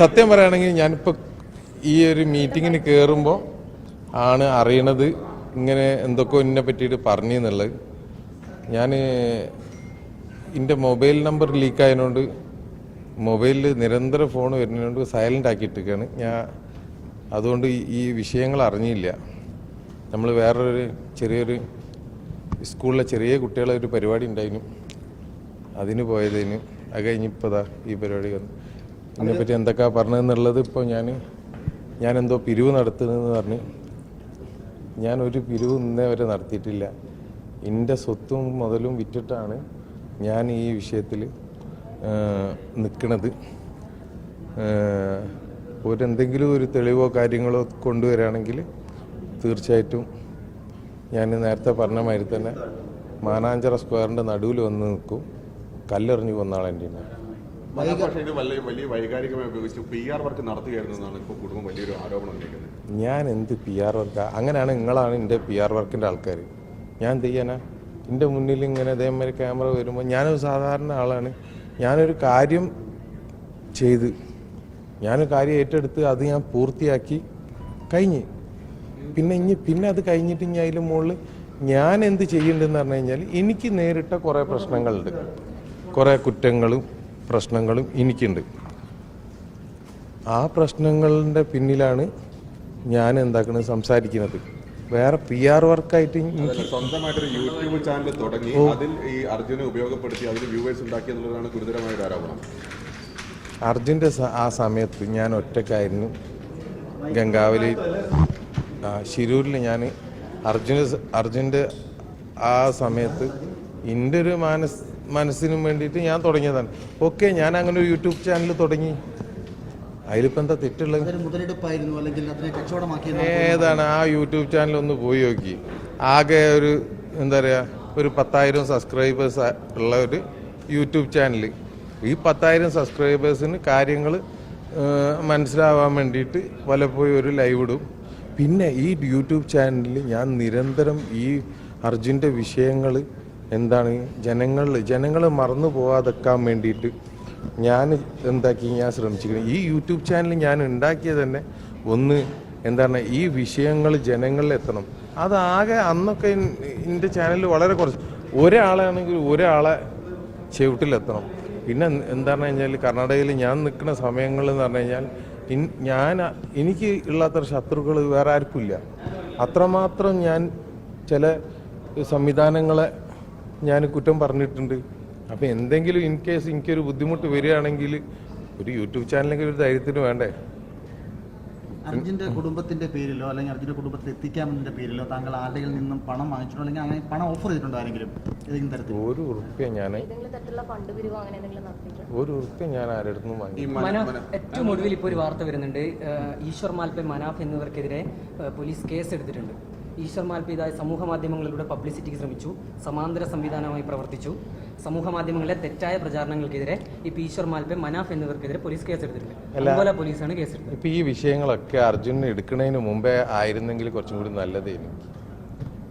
സത്യം പറയുകയാണെങ്കിൽ ഞാനിപ്പോൾ ഈ ഒരു മീറ്റിങ്ങിന് കയറുമ്പോൾ ആണ് അറിയണത് ഇങ്ങനെ എന്തൊക്കെ എന്നെ പറ്റിയിട്ട് പറഞ്ഞു എന്നുള്ളത് ഞാൻ എന്റെ മൊബൈൽ നമ്പർ ലീക്ക് ആയതുകൊണ്ട് മൊബൈലിൽ നിരന്തരം ഫോൺ വരുന്നതുകൊണ്ട് സൈലന്റ് ആക്കിയിട്ടൊക്കെയാണ് ഞാൻ അതുകൊണ്ട് ഈ വിഷയങ്ങൾ അറിഞ്ഞില്ല. നമ്മൾ വേറൊരു ചെറിയൊരു സ്കൂളിലെ ചെറിയ കുട്ടികളെ ഒരു പരിപാടി ഉണ്ടായിരുന്നു അതിന് പോയതിന്. അത് കഴിഞ്ഞിപ്പോൾ ഈ പരിപാടി വന്നു. ഇതിനെപ്പറ്റി എന്തൊക്കെയാ പറഞ്ഞതെന്നുള്ളത് ഇപ്പോൾ ഞാൻ ഞാൻ എന്തോ പിരിവ് നടത്തുന്നതെന്ന് പറഞ്ഞ് ഞാൻ ഒരു പിരിവ് ഇന്നേ വരെ നടത്തിയിട്ടില്ല. എന്റെ സ്വത്തും മുതലും വിറ്റിട്ടാണ് ഞാൻ ഈ വിഷയത്തിൽ നിൽക്കുന്നത് ഒരു എന്തെങ്കിലും ഒരു തെളിവോ കാര്യങ്ങളോ കൊണ്ടുവരാണെങ്കിൽ തീർച്ചയായിട്ടും ഞാൻ നേരത്തെ പറഞ്ഞ മാതിരി തന്നെ മാനാഞ്ചിറ സ്ക്വയറിന്റെ നടുവിൽ വന്ന് നിൽക്കും കല്ലെറിഞ്ഞു കൊന്നാളെന്റെ എന്റെ വലിയ വലിയ വൈകാരികമായി ഉപയോഗിച്ച് പി ആർ വർക്ക് ഇപ്പോൾ കുടുംബം വലിയൊരു ആരോപണം ഉന്നയിക്കുന്നത്. ഞാൻ എന്ത് പി ആർ വർക്ക് അങ്ങനെയാണ് നിങ്ങളാണ് എന്റെ പി ആർ വർക്കിന്റെ ആൾക്കാർ ഞാൻ എന്ത് ചെയ്യാനാ? എന്റെ മുന്നിൽ ഇങ്ങനെ ഇതേമാതിരി ക്യാമറ വരുമ്പോൾ ഞാനൊരു സാധാരണ ആളാണ്. ഞാനൊരു കാര്യം ചെയ്ത് ഞാനൊരു കാര്യം ഏറ്റെടുത്ത് അത് ഞാൻ പൂർത്തിയാക്കി കഴിഞ്ഞ്. പിന്നെ ഇനി പിന്നെ അത് കഴിഞ്ഞിട്ട് ഇനി അതിൽ മുകളിൽ ഞാൻ എന്ത് ചെയ്യേണ്ടതെന്ന് പറഞ്ഞു കഴിഞ്ഞാൽ എനിക്ക് നേരിട്ട കുറേ പ്രശ്നങ്ങളുണ്ട്. കുറേ കുറ്റങ്ങളും പ്രശ്നങ്ങളും എനിക്കുണ്ട്. ആ പ്രശ്നങ്ങളുടെ പിന്നിലാണ് ഞാൻ എന്താക്കുന്നത് സംസാരിക്കുന്നത്. വേറെ പി ആർ വർക്കായിട്ട് സ്വന്തമായിട്ടൊരു യൂട്യൂബ് ചാനൽ തുടങ്ങി അതിൽ ഈ അർജുനെ ഉപയോഗപ്പെടുത്തി അതിൽ വ്യൂവേഴ്സ് ഉണ്ടാക്കി എന്നുള്ളതാണ് ഗുരുതരമായ ഒരു ആരോപണം. അർജുന്റെ ആ സമയത്ത് ഞാൻ ഒറ്റക്കായിരുന്നു ഗംഗാവലി ശിരൂരിൽ ഞാൻ അർജുന അർജുന്റെ ആ സമയത്ത് എന്റെ ഒരു മനസ് മനസ്സിനും വേണ്ടിയിട്ട് ഞാൻ തുടങ്ങിയതാണ്. ഓക്കെ ഞാൻ അങ്ങനെ ഒരു യൂട്യൂബ് ചാനൽ തുടങ്ങി. അതിലിപ്പോൾ എന്താ തെറ്റുള്ളത്? ഏതാണ് ആ യൂട്യൂബ് ചാനൽ ഒന്ന് പോയി നോക്കി. ആകെ ഒരു എന്താ പറയുക ഒരു പത്തായിരം സബ്സ്ക്രൈബേഴ്സ് ഉള്ള ഒരു യൂട്യൂബ് ചാനൽ. ഈ പത്തായിരം സബ്സ്ക്രൈബേഴ്സിന് കാര്യങ്ങൾ മനസ്സിലാവാൻ വേണ്ടിയിട്ട് വല്ലപ്പോഴും ഒരു ലൈവ് ഇടും. പിന്നെ ഈ യൂട്യൂബ് ചാനലിൽ ഞാൻ നിരന്തരം ഈ അർജുന്റെ വിഷയങ്ങൾ എന്താണ്? ജനങ്ങൾ ജനങ്ങൾ മറന്നു പോകാതെക്കാൻ വേണ്ടിയിട്ട് ഞാൻ എന്താക്കി? ഞാൻ ശ്രമിച്ചിരിക്കുന്നത് ഈ യൂട്യൂബ് ചാനൽ ഞാൻ ഉണ്ടാക്കിയത് തന്നെ ഒന്ന് എന്താണ്? ഈ വിഷയങ്ങൾ ജനങ്ങളിൽ എത്തണം. അതാകെ അന്നൊക്കെ എന്റെ ചാനൽ വളരെ കുറച്ച്. ഒരാളാണെങ്കിൽ ഒരാളെ ചുവട്ടിലെത്തണം. പിന്നെ എന്താണെന്ന് കഴിഞ്ഞാൽ കർണാടകയിൽ ഞാൻ നിൽക്കുന്ന സമയങ്ങളിൽ എന്ന് പറഞ്ഞു കഴിഞ്ഞാൽ ഞാൻ എനിക്ക് ഇല്ലാത്ത ശത്രുക്കൾ വേറെ ആർക്കുമില്ല അത്രമാത്രം ഞാൻ ചില സംവിധാനങ്ങളെ ഞാൻ കുറ്റം പറഞ്ഞിട്ടുണ്ട്. അപ്പോൾ എന്തെങ്കിലും ഇൻ കേസ് എനിക്കൊരു ബുദ്ധിമുട്ട് വരികയാണെങ്കിൽ ഒരു യൂട്യൂബ് ചാനലെങ്കിലും ഒരു ധൈര്യത്തിന് വേണ്ടേ? അർജുന്റെ കുടുംബത്തിന്റെ പേരിലോ അല്ലെങ്കിൽ അർജുന്റെ കുടുംബത്തിൽ എത്തിക്കാമെന്നതിന്റെ പേരിലോ താങ്കൾ ആരുടെയിൽ നിന്നും പണം വാങ്ങിച്ചിട്ടുണ്ടോ അല്ലെങ്കിൽ അങ്ങനെ പണം ഓഫർ ചെയ്തിട്ടുണ്ടോ ആരെങ്കിലും ഏതെങ്കിലും തരത്തിൽ? ഒരു ഉറുപ്പ്യ ഞാൻ ഒരു ഉറുപ്പ്യ ഞാൻ ആരുടെ വാങ്ങി മന- ഏറ്റവും ഒടുവിൽ ഇപ്പോൾ ഒരു വാർത്ത വരുന്നുണ്ട്. ഈശ്വർ മാൽപ്പെ മനാഫ് എന്നിവർക്കെതിരെ പോലീസ് കേസ് എടുത്തിട്ടുണ്ട്. ഈശ്വർ മാൽപിതായ സമൂഹ മാധ്യമങ്ങളിലൂടെ പബ്ലിസിറ്റിക്ക് ശ്രമിച്ചു സമാന്തര സംവിധാനമായി പ്രവർത്തിച്ചു. സമൂഹ മാധ്യമങ്ങളിലെ തെറ്റായ പ്രചാരണങ്ങൾക്കെതിരെ ഇപ്പോൾ ഈശ്വർ മാൽപെ മനാഫ് എന്നിവർക്കെതിരെ പോലീസ് കേസെടുത്തിട്ടുണ്ട്. അങ്കോല പോലീസാണ് കേസെടുത്തത്. ഇപ്പൊ ഈ വിഷയങ്ങളൊക്കെ അർജുന എടുക്കുന്നതിന് മുമ്പേ ആയിരുന്നെങ്കിൽ കുറച്ചും കൂടി നല്ലതേനു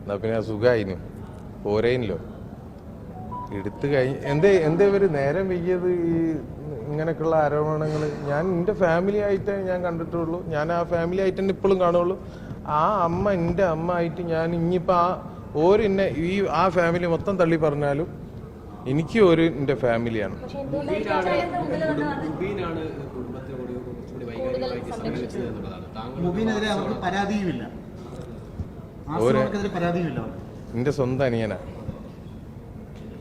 എന്നാ പിന്നെ സുഖമായിനു. പോരേനല്ലോ എടുത്തു കഴിഞ്ഞ് എന്തേ എന്തേ ഒരു നേരം വൈകിയത് ഈ ഇങ്ങനെയൊക്കെയുള്ള ആരോപണങ്ങൾ ഞാൻ എന്റെ ഫാമിലി ആയിട്ടേ ഞാൻ കണ്ടിട്ടുള്ളൂ. ഞാൻ ആ ഫാമിലി ആയിട്ട് തന്നെ ഇപ്പോഴും കാണുള്ളൂ ആ അമ്മ എന്റെ അമ്മ ആയിട്ട് ഞാൻ ഇനിയിപ്പോൾ ആ ഒരു എന്നെ ഈ ആ ഫാമിലി മൊത്തം തള്ളി പറഞ്ഞാലും എനിക്ക് ഒരു എന്റെ ഫാമിലിയാണ് എന്റെ സ്വന്തം അനിയനാ.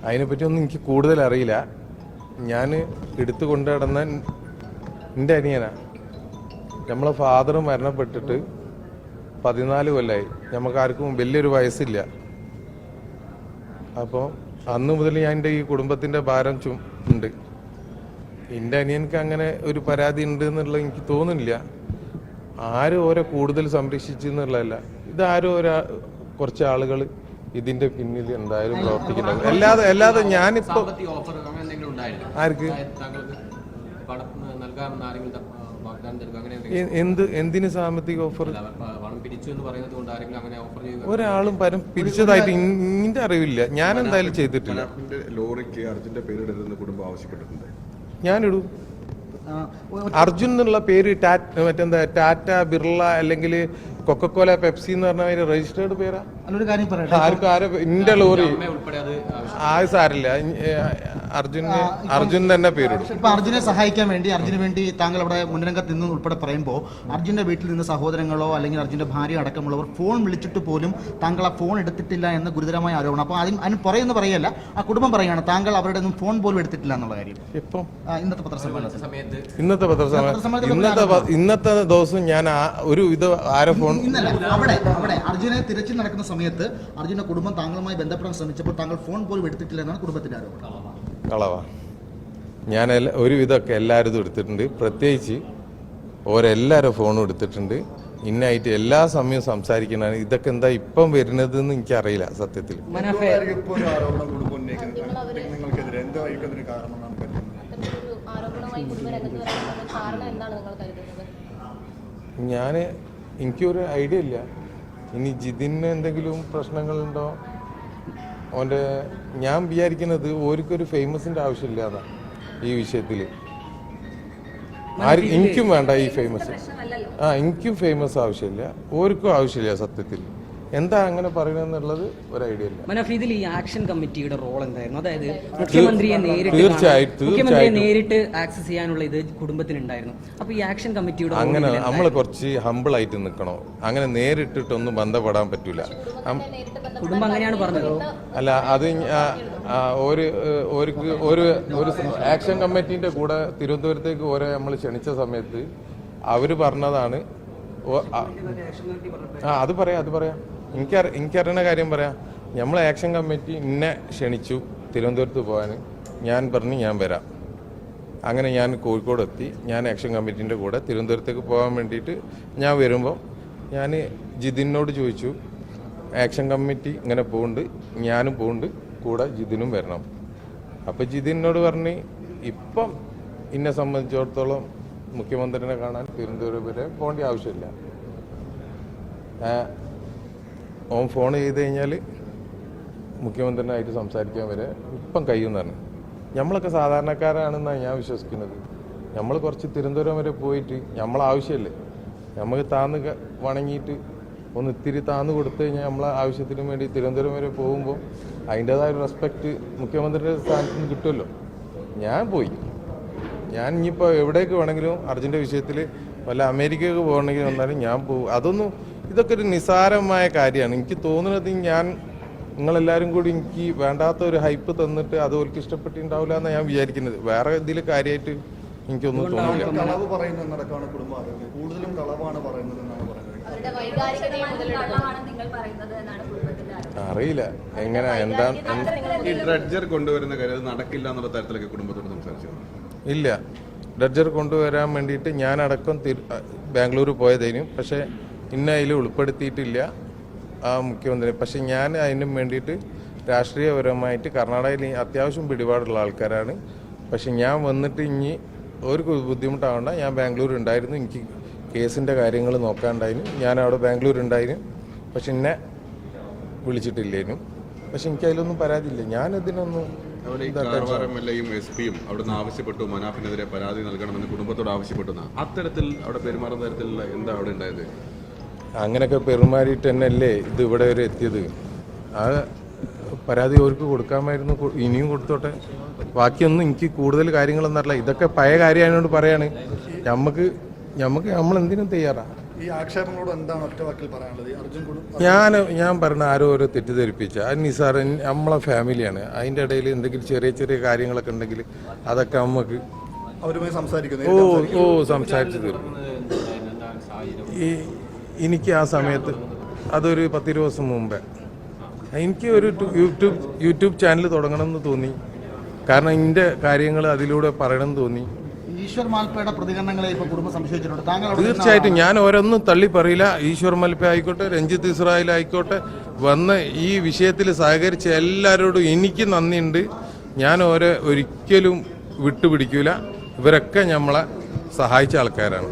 അതിനെപ്പറ്റി ഒന്നും എനിക്ക് കൂടുതൽ അറിയില്ല. ഞാൻ എടുത്തു കൊണ്ടു നടന്ന എന്റെ അനിയനാ. നമ്മളെ ഫാദറും മരണപ്പെട്ടിട്ട് പതിനാല് കൊല്ലമായി നമുക്ക് ആർക്കും വലിയൊരു വയസ്സില്ല. അപ്പോൾ അന്ന് മുതൽ ഞാൻ എന്റെ ഈ കുടുംബത്തിന്റെ ഭാരം ചും ഉണ്ട്. എന്റെ അനിയനക്ക് അങ്ങനെ ഒരു പരാതി ഉണ്ട് എന്നുള്ളത് എനിക്ക് തോന്നുന്നില്ല. ആരും ഓരെ കൂടുതൽ സംരക്ഷിച്ചു എന്നുള്ളതല്ല. ഇതാരും ഒരാ കുറച്ച് ആളുകൾ ഇതിന്റെ പിന്നിൽ എന്തായാലും പ്രവർത്തിക്കുന്നത് അല്ലാതെ അല്ലാതെ ഞാനിപ്പോ ആർക്ക്? എന്ത് എന്തിന് സാമ്പത്തിക ഓഫർ അല്ല, പ- പണം പിരിച്ചു എന്ന് പറയുന്നത് കൊണ്ട് ആരെങ്കിലും അങ്ങനെ ഓഫർ ചെയ്യുക ഒരാളും പരം പിരിച്ചതായിട്ട് ഇന്റെ അറിവില്ല. ഞാൻ എന്തായാലും ചെയ്തിട്ടില്ല. ലോറിക്ക് അർജുന്റെ പേരിടരുതെന്ന് കുടുംബം ആവശ്യപ്പെട്ടിട്ടുണ്ട്. ഞാനിടും. അർജുൻ എന്നുള്ള പേര് ടാറ്റ മറ്റെന്താ ടാറ്റ ബിർള അല്ലെങ്കിൽ കൊക്കക്കോല പെപ്സി എന്ന് പറഞ്ഞ രജിസ്റ്റേർഡ് പേരാ? കാര്യം പറയട്ടെ. ആർക്കും ആരും ഇന്റെ ലോറി ആ സാരില്ല. അർജുന് അർജുൻ തന്നെ പേരിടും. ഇപ്പൊ അർജുനെ സഹായിക്കാൻ വേണ്ടി അർജുന് വേണ്ടി താങ്കൾ അവിടെ മുൻരംഗത്ത് നിന്ന് ഉൾപ്പെടെ പറയുമ്പോൾ അർജുന്റെ വീട്ടിൽ നിന്ന് സഹോദരങ്ങളോ അല്ലെങ്കിൽ അർജുന്റെ ഭാര്യ അടക്കമുള്ളവർ ഫോൺ വിളിച്ചിട്ട് പോലും താങ്കൾ ആ ഫോൺ എടുത്തിട്ടില്ല എന്ന ഗുരുതരമായ ആരോപണം. അപ്പോൾ അതിന് അതിന് പറയുന്ന പറയല്ല ആ കുടുംബം പറയുകയാണ് താങ്കൾ അവരുടെ ഒന്നും ഫോൺ പോലും എടുത്തിട്ടില്ല എന്നുള്ള കാര്യം. ഇപ്പം ഇന്നത്തെ പത്രസമ്മേളനത്തിൽ. ഇന്നത്തെ പത്രസമ്മേളനം പത്രസമ്മേളനത്തിൽ ഇന്നത്തെ ഇന്നത്തെ ദിവസം ഞാൻ ഒരു ഇത് ആരെ ഫോൺ ഇന്നല്ല അവിടെ അവിടെ അർജുനെ തിരച്ചിൽ നടക്കുന്ന സമയത്ത് അർജുന്റെ കുടുംബം താങ്കളുമായി ബന്ധപ്പെടാൻ ശ്രമിച്ചപ്പോൾ താങ്കൾ ഫോൺ പോലും എടുത്തിട്ടില്ല എന്നാണ് കുടുംബത്തിന്റെ ആരോപണം. കളവാ. ഞാൻ ഒരുവിധമൊക്കെ എല്ലാവരും എടുത്തിട്ടുണ്ട്. പ്രത്യേകിച്ച് ഓരെല്ലാവരും ഫോണും എടുത്തിട്ടുണ്ട്. ഇന്നായിട്ട് എല്ലാ സമയവും സംസാരിക്കുന്നതാണ് ഇതൊക്കെ എന്താ ഇപ്പം വരുന്നത് എന്ന് എനിക്കറിയില്ല സത്യത്തിൽ. ഞാൻ എനിക്കൊരു ഐഡിയ ഇല്ല. ഇനി ജിതിന് എന്തെങ്കിലും പ്രശ്നങ്ങളുണ്ടോ? ഓന്റെ ഞാൻ വിചാരിക്കുന്നത് ഓർക്കൊരു ഫേമസിന്റെ ആവശ്യമില്ല ഈ വിഷയത്തിൽ ആര് എനിക്കും വേണ്ട ഈ ഫേമസ് ആ എനിക്കും ഫേമസ് ആവശ്യമില്ല. ഓർക്കും ആവശ്യമില്ല സത്യത്തിൽ. എന്താ അങ്ങനെ പറയുന്നത് ഒരു ഐഡിയ ഇല്ല. മനോഫ് ഇതിൽ ഈ ആക്ഷൻ കമ്മിറ്റിയുടെ റോൾ എന്തായിരുന്നു? അതായത് മുഖ്യമന്ത്രിയെ നേരിട്ട് തീർച്ചയായിട്ടും. മുഖ്യമന്ത്രിയെ നേരിട്ട് ആക്സസ് ചെയ്യാനുള്ള ഇത് കുടുംബത്തിനുണ്ടായിരുന്നു. അപ്പൊ ഈ ആക്ഷൻ കമ്മിറ്റിയുടെ അങ്ങനെ നമ്മൾ കുറച്ച് ഹമ്പിൾ ആയിട്ട് നിൽക്കണോ അങ്ങനെ നേരിട്ടിട്ടൊന്നും ബന്ധപ്പെടാൻ പറ്റൂല. കുടുംബം അങ്ങനെയാണ് പറഞ്ഞത്. അല്ല അത് ഒരു ഒരു ഒരു ആക്ഷൻ കമ്മിറ്റീന്റെ കൂടെ തിരുവനന്തപുരത്തേക്ക് ഓരോ നമ്മൾ ക്ഷണിച്ച സമയത്ത് അവർ പറഞ്ഞതാണ് ആ, അത് പറയാം അത് പറയാം. എനിക്കറി എനിക്കറിയുന്ന കാര്യം പറയാം. നമ്മൾ ആക്ഷൻ കമ്മിറ്റി എന്നെ ക്ഷണിച്ചു തിരുവനന്തപുരത്ത് പോകാൻ ഞാൻ പറഞ്ഞു ഞാൻ വരാം. അങ്ങനെ ഞാൻ കോഴിക്കോട് എത്തി. ഞാൻ ആക്ഷൻ കമ്മിറ്റീന്റെ കൂടെ തിരുവനന്തപുരത്തേക്ക് പോകാൻ വേണ്ടിയിട്ട് ഞാൻ വരുമ്പോൾ ഞാൻ ജിതിനോട് ചോദിച്ചു ആക്ഷൻ കമ്മിറ്റി ഇങ്ങനെ പോകുന്നുണ്ട് ഞാനും പോകുന്നുണ്ട് കൂടെ ജിതിനും വരണം. അപ്പോൾ ജിതിനോട് പറഞ്ഞ് ഇപ്പം എന്നെ സംബന്ധിച്ചിടത്തോളം മുഖ്യമന്ത്രിനെ കാണാൻ തിരുവനന്തപുരം വരെ പോകേണ്ട ആവശ്യമില്ല. ഓൻ ഫോൺ ചെയ്ത് കഴിഞ്ഞാൽ മുഖ്യമന്ത്രിനായിട്ട് സംസാരിക്കാൻ വരെ ഇപ്പം കഴിയുന്നതാണ് നമ്മളൊക്കെ സാധാരണക്കാരാണെന്നാണ് ഞാൻ വിശ്വസിക്കുന്നത്. നമ്മൾ കുറച്ച് തിരുവനന്തപുരം വരെ പോയിട്ട് നമ്മളെ ആവശ്യമല്ലേ നമുക്ക് താന്ന് വണങ്ങിയിട്ട് ഒന്ന് ഇത്തിരി താന്ന് കൊടുത്തു കഴിഞ്ഞാൽ നമ്മളെ ആവശ്യത്തിന് വേണ്ടി തിരുവനന്തപുരം വരെ പോകുമ്പോൾ അതിന്റേതായ റെസ്പെക്റ്റ് മുഖ്യമന്ത്രിയുടെ സ്ഥാനത്ത് നിന്ന് കിട്ടുമല്ലോ. ഞാൻ പോയി. ഞാൻ ഇനിയിപ്പോൾ എവിടേക്ക് വേണമെങ്കിലും അർജുന്റെ വിഷയത്തിൽ വല്ല അമേരിക്കയ്ക്ക് പോകണമെങ്കിൽ വന്നാലും ഞാൻ പോകും അതൊന്നും ഇതൊക്കെ ഒരു നിസാരമായ കാര്യമാണ്. എനിക്ക് തോന്നുന്നത് ഞാൻ നിങ്ങളെല്ലാവരും കൂടി എനിക്ക് വേണ്ടാത്ത ഒരു ഹൈപ്പ് തന്നിട്ട് അത് ഓർക്ക് ഇഷ്ടപ്പെട്ടിട്ടുണ്ടാവില്ല എന്നാണ് ഞാൻ വിചാരിക്കുന്നത്. വേറെ ഇതിൽ കാര്യമായിട്ട് എനിക്കൊന്നും തോന്നില്ല കളവ് കൂടുതലും കളവാണ് പറയുന്നത് എന്നാണ് പറയുന്നത്. അവരുടെ വൈകാരികതയെ മുതലെടുത്താണ് നിങ്ങൾ പറയുന്നത് എന്നാണ് കുടുംബത്തിന്റെ അറിയില്ല. എങ്ങനെ എന്താണ് ഈ ഡ്രഡ്ജർ കൊണ്ടുവരുന്ന കാര്യം നടക്കില്ല എന്നുള്ള തരത്തിലൊക്കെ കുടുംബത്തോട് സംസാരിച്ചു ഇല്ല. ഡഡ്ജർ കൊണ്ടുവരാൻ വേണ്ടിയിട്ട് ഞാനടക്കം ബാംഗ്ലൂർ പോയതേനും. പക്ഷേ ഇന്ന അതിൽ ഉൾപ്പെടുത്തിയിട്ടില്ല ആ മുഖ്യമന്ത്രി. പക്ഷേ ഞാൻ അതിനും വേണ്ടിയിട്ട് രാഷ്ട്രീയപരമായിട്ട് കർണാടകയിൽ അത്യാവശ്യം പിടിപാടുള്ള ആൾക്കാരാണ്. പക്ഷെ ഞാൻ വന്നിട്ട് ഇനി ഒരു ബുദ്ധിമുട്ടാവണ്ട. ഞാൻ ബാംഗ്ലൂർ ഉണ്ടായിരുന്നു എനിക്ക് കേസിന്റെ കാര്യങ്ങൾ നോക്കാണ്ടായിരുന്നു ഞാൻ അവിടെ ബാംഗ്ലൂർ ഉണ്ടായിരുന്നു പക്ഷെ എന്നെ വിളിച്ചിട്ടില്ലേനും. പക്ഷെ എനിക്കതിലൊന്നും പരാതിയില്ല. ഞാൻ കാർവാർ എം എൽ എയും എസ് പിയും അവിടുന്ന് ആവശ്യപ്പെട്ടു മനാഫിനെതിരെ പരാതി നൽകണമെന്ന് കുടുംബത്തോട് ആവശ്യപ്പെട്ടു. അത്തരത്തിൽ അവിടെ പെരുമാറുന്ന തരത്തിലുള്ള എന്താ അവിടെ ഉണ്ടായത്? അങ്ങനെയൊക്കെ പെരുമാറിയിട്ട് തന്നെയല്ലേ ഇത് ഇവിടെ വരെ എത്തിയത്. ആ പരാതി അവർക്ക് കൊടുക്കാമായിരുന്നു ഇനിയും കൊടുത്തോട്ടെ. ബാക്കിയൊന്നും എനിക്ക് കൂടുതൽ കാര്യങ്ങളൊന്നും അറിയില്ല. ഇതൊക്കെ പഴയ കാര്യമായതുകൊണ്ട് പറയാണ്. നമുക്ക് നമുക്ക് നമ്മൾ എന്തിനും തയ്യാറാണ് ഈ ആക്ഷേപങ്ങളോട് എന്താണ് ഒറ്റ വാക്കിൽ പറയാനുള്ളത്? അർജുൻ ഞാൻ ഞാൻ പറഞ്ഞ ആരോ ഓരോ തെറ്റിദ്ധരിപ്പിച്ച. അത് നിസാർ നമ്മളെ ഫാമിലിയാണ്. അതിന്റെ ഇടയിൽ എന്തെങ്കിലും ചെറിയ ചെറിയ കാര്യങ്ങളൊക്കെ ഉണ്ടെങ്കിൽ അതൊക്കെ നമുക്ക് അവരുമായി സംസാരിക്കുന്നു. ഓ ഓ സംസാരിച്ചു തീർക്കും. ഈ എനിക്ക് ആ സമയത്ത് അതൊരു പത്തിരുപത് ദിവസം മുമ്പേ. എനിക്ക് ഒരു യൂട്യൂബ് യൂട്യൂബ് ചാനൽ തുടങ്ങണം എന്ന് തോന്നി. കാരണം എന്റെ കാര്യങ്ങൾ അതിലൂടെ പറയണമെന്ന് തോന്നി. ഈശ്വർ മാൽപ്പയുടെ പ്രതികരണങ്ങളെ ഇപ്പൊ കുടുംബം സംശയിച്ചിട്ടുണ്ട്. താങ്കൾ തീർച്ചയായിട്ടും ഞാൻ ഓരോന്നും തള്ളി പറയില്ല. ഈശ്വർ മൽപ്പ ആയിക്കോട്ടെ രഞ്ജിത്ത് ഇസ്രായേൽ ആയിക്കോട്ടെ വന്ന് ഈ വിഷയത്തിൽ സഹകരിച്ച എല്ലാവരോടും എനിക്ക് നന്ദിയുണ്ട്. ഞാൻ ഓരോ ഒരിക്കലും വിട്ടുപിടിക്കൂല. ഇവരൊക്കെ നമ്മളെ സഹായിച്ച ആൾക്കാരാണ്.